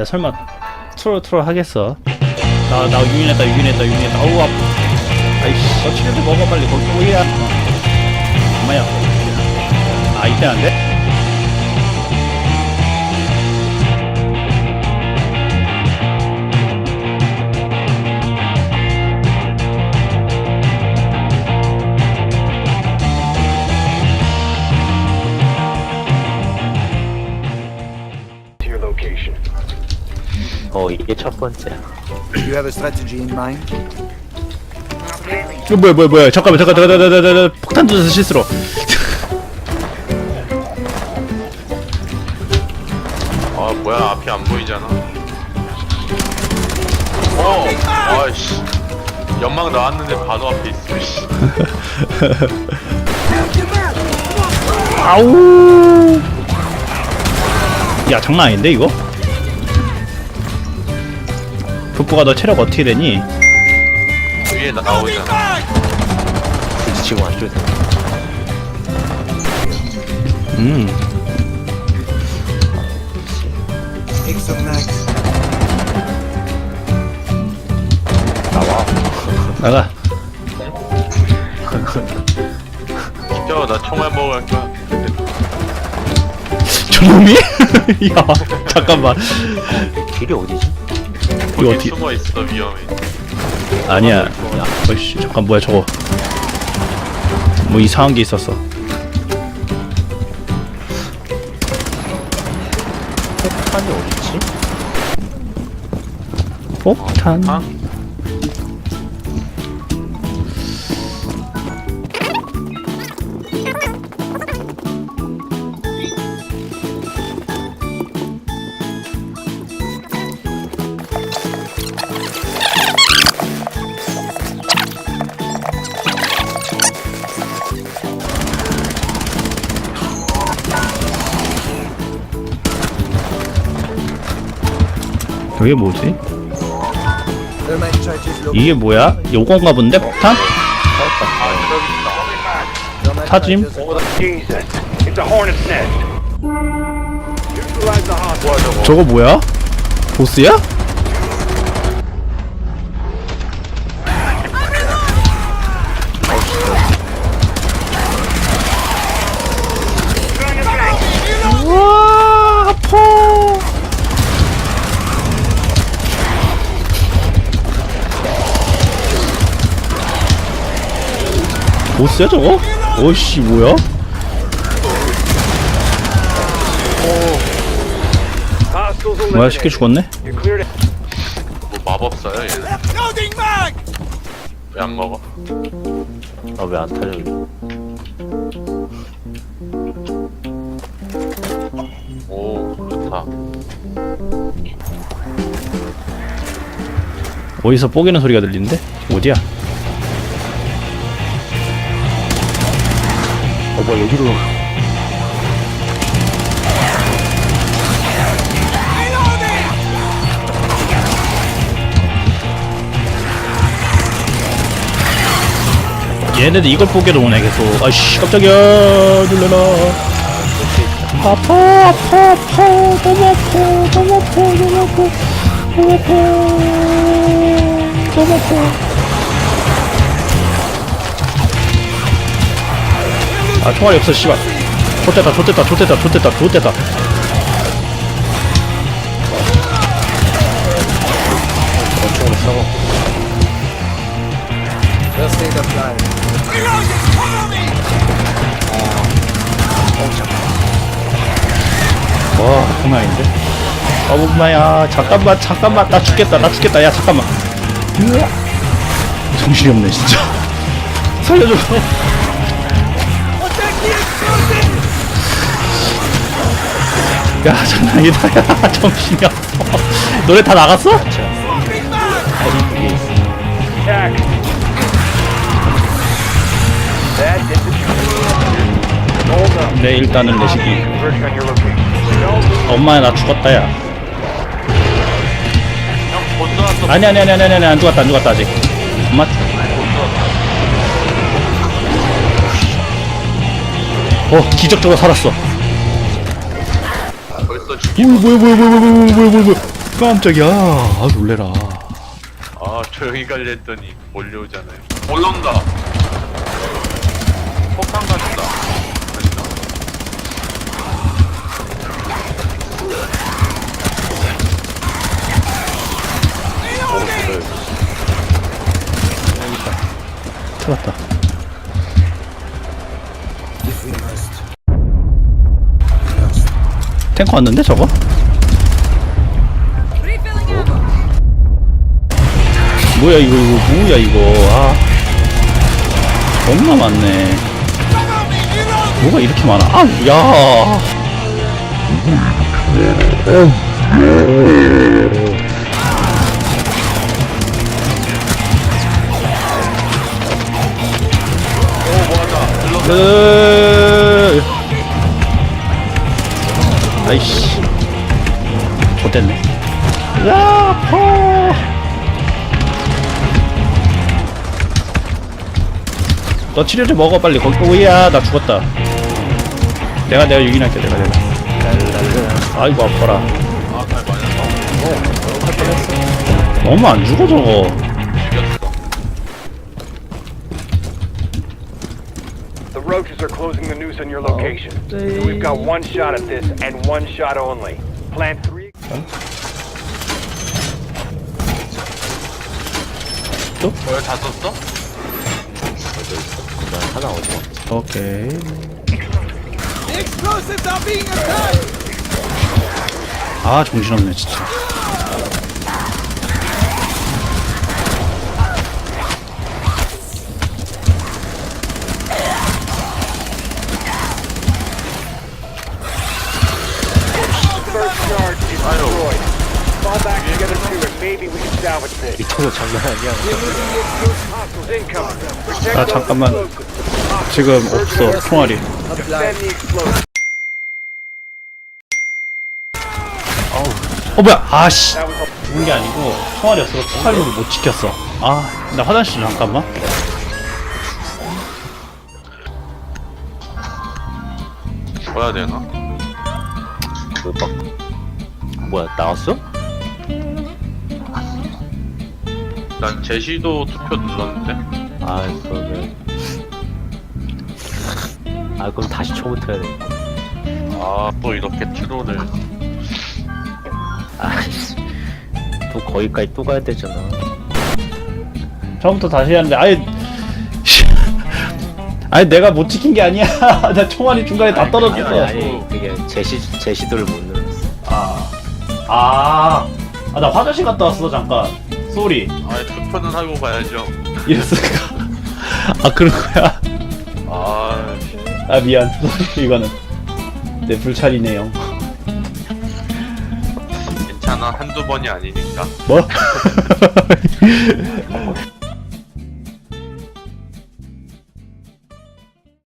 내가 설마 트롤 트롤 하겠어? 나, 나 유인했다, 유인했다, 유인했다. 어우, 아파. 아이씨, 너 치료도 먹어, 빨리. 거기 오이야. 엄마야. 아, 이때 안 돼? 첫 번째 you have a strategy in mind? 이거 뭐야, 뭐야, 뭐야. 잠깐만, 잠깐, 잠깐, 잠깐, 잠깐, 잠깐. 폭탄 던져서 실수로. 아 뭐야 앞이 안 보이잖아 어 아이씨 연막 나왔는데 바로 앞에 있어 씨. 아우. 야, 장난 아닌데, 이거? 북부가 너 체력 어떻게 되니? 위에 나 나오잖아 부딪히고 안 좋다 음. Take some max. 나가. 저나 총알 먹으러 갈 거야 저놈이? 야, 잠깐만. 길이 어디지? 거기 어떻게? 숨어 있어 위험해 아니야. 어이씨, 잠깐 뭐야 저거? 뭐 이상한 게 있었어. 폭탄이 어디지? 폭탄. 아? 저게 뭐지? 이게 뭐야? 요건가 본데 폭탄? 찾짐? 저거 뭐야? 보스야? 보스야 저거? 오씨 뭐야? 뭐야 쉽게. 죽었네? 뭐 마법사야 얘는 왜 안 먹어? 아 왜 안 타려 오 좋다 어디서 뽀개는 소리가 들리는데? 어디야? 여기로. 얘네들 이걸 뽀개러 오네 계속. 아이씨 깜짝이야. 놀래라 아파 아파 아파. 너무 아파 너무 아파 너무 아파 너무 아파. 너무 아파 아 총알이 없어 씨발. 권총으로 써먹고 First aid applied. 와 장난 아닌데? 아 엄마야 잠깐만 잠깐만. 나 죽겠다 나 죽겠다. 야 잠깐만. 정신이 없네 진짜. 살려줘 야 장난 아니다 야 정신이 없어 노래 다 나갔어? Up. 네 일단은 your location. 엄마야 나 죽었다 야 아니 아니 아니 아니 아니 안 죽었다 안 죽었다 아직 엄마 어 기적적으로 살았어 죽이 오 뭐야 뭐야 뭐야 뭐야 뭐야 뭐야 뭐야. 깜짝이야. 아 놀래라. 아 조용히 가려 했더니 몰려오잖아요. 올라온다. 폭탄 가진다. 찾았다. 탱커 왔는데 저거? 뭐야 이거 이거 뭐야 이거? 아. 겁나 많네. 뭐가 이렇게 많아? 아야. 으 못됐네 야호 너 치료제 먹어 빨리 거기 오야 나 죽었다 내가 내가 유인할게 내가 내가 아이고 아파라 너무 안 죽어 저거 The roaches are closing the noose on your location. We've got one shot at this and one shot only. Plant three. 저거 다 썼어? 난 하나 어디 갔지? 오케이 The explosives are being attacked! 아 정신없네 진짜 밑에도 장난 아니야. 아 잠깐만. 지금 없어 총알이. 어 뭐야 아씨 죽은 게 아니고 총알이 없어서 총알을 못 지켰어 아 나 화장실 좀 잠깐만 줘야 되나? 뭐야 나왔어? 난 제시도 투표 눌렀는데 아 그러면 아 그럼 다시 처음부터 해야 돼. 아 또 이렇게 트롤을 아이씨 또 거기까지 또 가야 되잖아. 처음부터 다시 해야 하는데 아예 아니 내가 못 지킨 게 아니야 나 총알이 중간에 다 아니 떨어졌어 아니 그게 제시 제시도를 못 눌렀어. 아, 아, 나 화장실 갔다 왔어, 잠깐. 쏘리. 아 투표는 하고 가야죠 이랬을까? 아, 그런 거야? 아 아, 미안. 이거는. 내 불찰이네요. 괜찮아 한두 번이 아니니까 뭐?